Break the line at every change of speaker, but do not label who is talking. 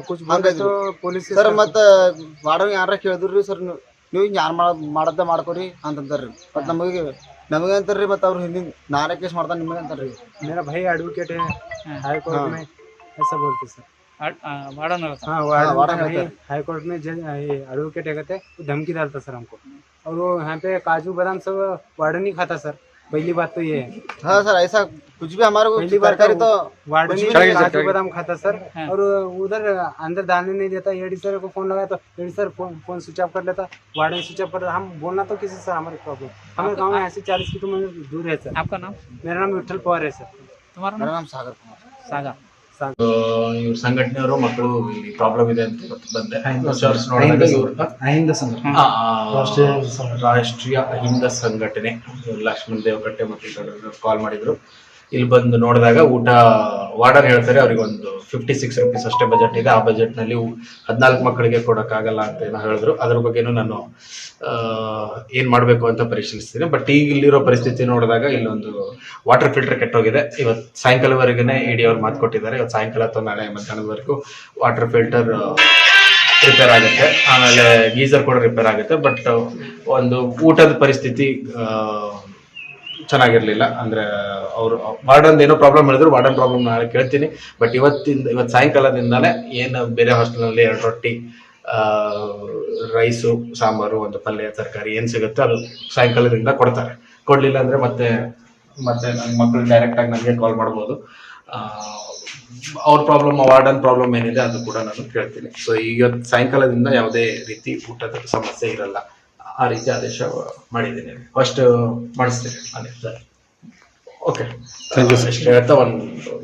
कुछ
ಹಂಗೆ
बोले तो पुलिस
ಸರ್ ಮತ್ತ ವಾರ್ಡನ್ ಯಾರ ಕೇಳಿದ್ರಿ ಸರ್ ನೀವು ನೀವು ಹಿಂಗೆ ಯಾರು ಮಾಡ ಮಾಡದ್ದ ಮಾಡ್ಕೊರಿ ಅಂತಂತಾರ್ರಿ ಮತ್ ನಮಗೆ ನಮಗೆ ಅಂತಾರ್ರಿ ಮತ್ತೆ ಅವ್ರು ಹಿಂದಿನ ನಾನೇ ಕೇಸ್ ಮಾಡ್ತಾನೆ ನಿಮಗೆ ಅಂತಾರ್ರಿ
मेरा भाई एडवोकेट है
हाँ।
हाई कोर्ट
हाँ।
में ऐसा बोलते सर
ವಾರ್ಡನ್ ಹೇಳ್ತಾರೆ
हाँ वार्डन
वार्डन
का भाई
कहते
हाई कोर्ट में जज ये एडवोकेट है कहते वो धमकी डालता सर हमको और वो यहाँ पे काजू बादाम सब वार्डन ही खाता सर पहली बात तो ये है।
हाँ सर ऐसा कुछ भी हमारे को
पहली बार
तो वार्ड नहीं
काजू बादाम खाता सर।
हाँ।
और उधर अंदर डालने नहीं देता एडी सर को फ़ोन लगाया तो AD sir phone phone switch off कर लेता वार्डन स्विच ऑफ़ कर हम बोलना तो किसी सर हमारे प्रॉब्लम हमारे गाँव में ऐसे चालीस किलोमीटर दूर है सर।
आपका नाम?
मेरा नाम विठल पवार है सर।
तुम्हारा
मेरा
नाम
नाम सागर कुमार।
सागा
ಇವ್ರ ಸಂಘಟನೆಯವರು ಮಕ್ಕಳು ಇಲ್ಲಿ ಪ್ರಾಬ್ಲಮ್ ಇದೆ ಅಂತ ಇವತ್ತು ಬಂದೆ. ರಾಷ್ಟ್ರೀಯ ಅಹಿಂದ ಸಂಘಟನೆ. ಲಕ್ಷ್ಮಣ್ ದೇವಕಟ್ಟೆ ಮತ್ತು ಕಾಲ್ ಮಾಡಿದ್ರು. ಇಲ್ಲಿ ಬಂದು ನೋಡಿದಾಗ ಊಟ, ವಾರ್ಡನ್ ಹೇಳ್ತಾರೆ ಅವ್ರಿಗೆ ಒಂದು ಫಿಫ್ಟಿ ಸಿಕ್ಸ್ ರುಪೀಸ್ ಅಷ್ಟೇ ಬಜೆಟ್ ಇದೆ. ಆ ಬಜೆಟ್ನಲ್ಲಿ ಹದಿನಾಲ್ಕು ಮಕ್ಕಳಿಗೆ ಕೊಡಕ್ಕಾಗಲ್ಲ ಅಂತ ಏನೋ ಹೇಳಿದ್ರು. ಅದ್ರ ಬಗ್ಗೆನೂ ನಾನು ಏನು ಮಾಡಬೇಕು ಅಂತ ಪರಿಶೀಲಿಸ್ತೀನಿ. ಬಟ್ ಈಗ ಇಲ್ಲಿರೋ ಪರಿಸ್ಥಿತಿ ನೋಡಿದಾಗ ಇಲ್ಲೊಂದು ವಾಟರ್ ಫಿಲ್ಟರ್ ಕೆಟ್ಟೋಗಿದೆ. ಇವತ್ತು ಸಾಯಂಕಾಲವರೆಗೆ ಇಡಿ ಅವ್ರು ಮಾತು ಕೊಟ್ಟಿದ್ದಾರೆ. ಇವತ್ತು ಸಾಯಂಕಾಲ ಅಥವಾ ನಾಳೆ ಮಧ್ಯಾಹ್ನದವರೆಗೂ ವಾಟರ್ ಫಿಲ್ಟರ್ ರಿಪೇರ್ ಆಗುತ್ತೆ. ಆಮೇಲೆ ಗೀಸರ್ ಕೂಡ ರಿಪೇರ್ ಆಗುತ್ತೆ. ಬಟ್ ಒಂದು ಊಟದ ಪರಿಸ್ಥಿತಿ ಚೆನ್ನಾಗಿರ್ಲಿಲ್ಲ. ಅಂದ್ರೆ, ಅವರು ವಾರ್ಡನ್ ಏನೋ ಪ್ರಾಬ್ಲಮ್ ಹೇಳಿದ್ರು, ವಾರ್ಡನ್ ಪ್ರಾಬ್ಲಮ್ ನಾಳೆ ಕೇಳ್ತೀನಿ. ಬಟ್ ಇವತ್ತಿಂದ, ಇವತ್ತು ಸಾಯಂಕಾಲದಿಂದಲೇ ಏನು ಬೇರೆ ಹಾಸ್ಟೆಲ್ನಲ್ಲಿ ಎರಡು ರೊಟ್ಟಿ ರೈಸು ಸಾಂಬಾರು, ಒಂದು ಪಲ್ಯ, ತರಕಾರಿ ಏನು ಸಿಗುತ್ತೆ ಅದು ಸಾಯಂಕಾಲದಿಂದ ಕೊಡ್ತಾರೆ. ಕೊಡಲಿಲ್ಲ ಅಂದ್ರೆ ಮತ್ತೆ ಮತ್ತೆ ನನ್ನ ಮಕ್ಕಳು ಡೈರೆಕ್ಟ್ ಆಗಿ ನನಗೆ ಕಾಲ್ ಮಾಡ್ಬೋದು. ಅವ್ರ ಪ್ರಾಬ್ಲಮ್ ವಾರ್ಡನ್ ಪ್ರಾಬ್ಲಮ್ ಏನಿದೆ ಅದು ಕೂಡ ನಾನು ಕೇಳ್ತೀನಿ. ಸೊ ಇವತ್ತು ಸಾಯಂಕಾಲದಿಂದ ಯಾವುದೇ ರೀತಿ ಊಟದ ಸಮಸ್ಯೆ ಇರಲ್ಲ. ಆ ರೀತಿ ಆದೇಶ ಮಾಡಿದ್ದೀನಿ. ಫಸ್ಟ್ ಮಾಡಿಸ್ತೀನಿ. ಓಕೆ ಹೇಳ್ತಾ ಒಂದು